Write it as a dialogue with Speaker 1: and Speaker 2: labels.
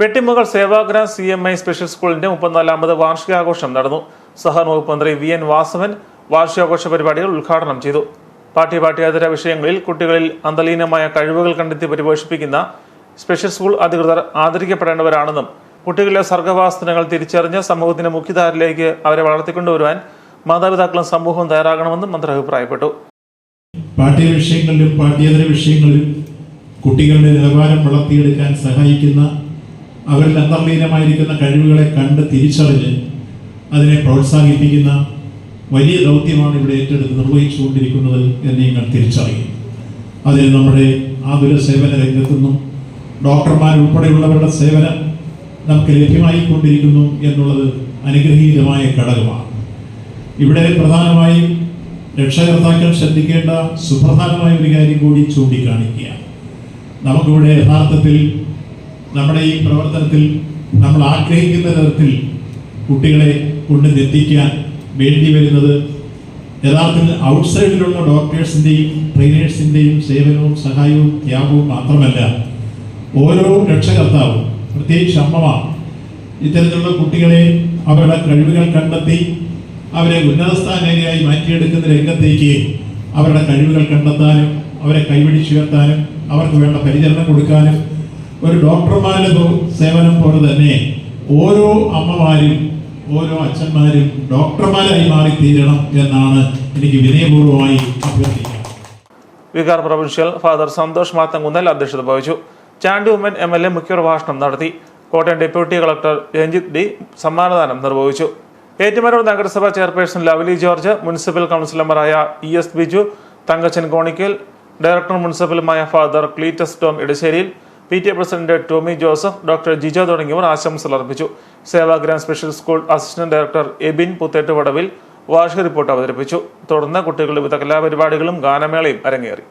Speaker 1: Vettimukal Sevagram C M I special സ്കൂളിന്റെ മുപ്പത്തിനാലാമത് വാർഷികാഘോഷം നടന്നു. സഹകരണ വകുപ്പ് മന്ത്രി വി എൻ വാസവൻ വാർഷികാഘോഷ പരിപാടികൾ ഉദ്ഘാടനം ചെയ്തു. പാഠ്യ പാഠ്യേതര വിഷയങ്ങളിൽ കുട്ടികളിൽ അന്തലീനമായ കഴിവുകൾ കണ്ടെത്തി പരിപോഷിപ്പിക്കുന്ന സ്പെഷ്യൽ സ്കൂൾ അധികൃതർ ആദരിക്കപ്പെടേണ്ടവരാണെന്നും കുട്ടികളിലെ സർഗവാസനകൾ തിരിച്ചറിഞ്ഞ് സമൂഹത്തിന്റെ മുഖ്യധാരയിലേക്ക് അവരെ വളർത്തിക്കൊണ്ടുവരുവാൻ മാതാപിതാക്കളും സമൂഹവും തയ്യാറാകണമെന്നും മന്ത്രി അഭിപ്രായപ്പെട്ടു.
Speaker 2: പാഠ്യ വിഷയങ്ങളിലും പാഠ്യേതര വിഷയങ്ങളിലും കുട്ടികളുടെ നിലവാരം വളർത്തിയെടുക്കാൻ സഹായിക്കുന്ന അവരിൽ അന്തർലീനമായിരിക്കുന്ന കഴിവുകളെ കണ്ട് തിരിച്ചറിഞ്ഞ് അതിനെ പ്രോത്സാഹിപ്പിക്കുന്ന വലിയ ദൗത്യമാണ് ഇവിടെ ഏറ്റെടുത്ത് നിർവഹിച്ചുകൊണ്ടിരിക്കുന്നത് എന്ന് നിങ്ങൾ തിരിച്ചറിയും. അതിൽ നമ്മുടെ ആതുര സേവന രംഗത്തു നിന്നും ഡോക്ടർമാരുൾപ്പെടെയുള്ളവരുടെ സേവനം നമുക്ക് ലഭ്യമായിക്കൊണ്ടിരിക്കുന്നു എന്നുള്ളത് അനുഗ്രഹീതമായ ഘടകമാണ്. ഇവിടെ പ്രധാനമായും രക്ഷകർത്താക്കൾ ശ്രദ്ധിക്കേണ്ട സുപ്രധാനമായ ഒരു കാര്യം കൂടി ചൂണ്ടിക്കാണിക്കുക നമുക്കിവിടെ യഥാർത്ഥത്തിൽ നമ്മുടെ ഈ പ്രവർത്തനത്തിൽ നമ്മൾ ആഗ്രഹിക്കുന്ന തരത്തിൽ കുട്ടികളെ കൊണ്ട് എത്തിക്കാൻ വേണ്ടി വരുന്നത് യഥാർത്ഥത്തിൽ ഔട്ട്സൈഡിലുള്ള ഡോക്ടേഴ്സിന്റെയും ട്രെയിനേഴ്സിന്റെയും സേവനവും സഹായവും ത്യാഗവും മാത്രമല്ല ഓരോ രക്ഷകർത്താവും പ്രത്യേകിച്ച് അമ്മമാർ ഇത്തരത്തിലുള്ള കുട്ടികളെ അവരുടെ കഴിവുകൾ കണ്ടെത്തി അവരെ ഉന്നതസ്ഥാനേകയായി മാറ്റിയെടുക്കുന്ന രംഗത്തേക്ക് അവരുടെ കഴിവുകൾ കണ്ടെത്താനും അവരെ കൈപിടിച്ചുയർത്താനും അവർക്ക് വേണ്ട പരിചരണം കൊടുക്കാനും ഒരു ഡോക്ടർമാരുടെ സേവനം പോലെ തന്നെ ഓരോ അമ്മമാരും ഓരോ അച്ഛന്മാരും ഡോക്ടർമാരായി മാറി തീരണം എന്നാണ് എനിക്ക് വിനയപൂർവമായി അഭ്യർത്ഥിക്കുന്നത്
Speaker 1: vicar provincial father Santhosh Mathankunnel അധ്യക്ഷത വഹിച്ചു. Chandy Oommen M L A മുഖ്യപ്രഭാഷണം നടത്തി. Kottayam deputy collector Ranjith D സമ്മാനദാനം നിർവഹിച്ചു. ഏറ്റുമാനൂർ നഗരസഭാ ചെയർപേഴ്സൺ ലവ്ലി ജോർജ് മുനിസിപ്പൽ കൗൺസിലർമാരായ E S Biju Thankachan Konickal director മുനിസിപ്പലുമായ father Cleetus Tom Edasseriyil P T A president Tomy Joseph doctor Jijo തുടങ്ങിയവർ ആശംസകൾ അർപ്പിച്ചു. Sevagram special school assistant director Abin Puthettu Vadavil വാർഷിക report അവതരിപ്പിച്ചു. തുടർന്ന് കുട്ടികളുടെ വിവിധ കലാപരിപാടികളും ഗാനമേളയും അരങ്ങേറി.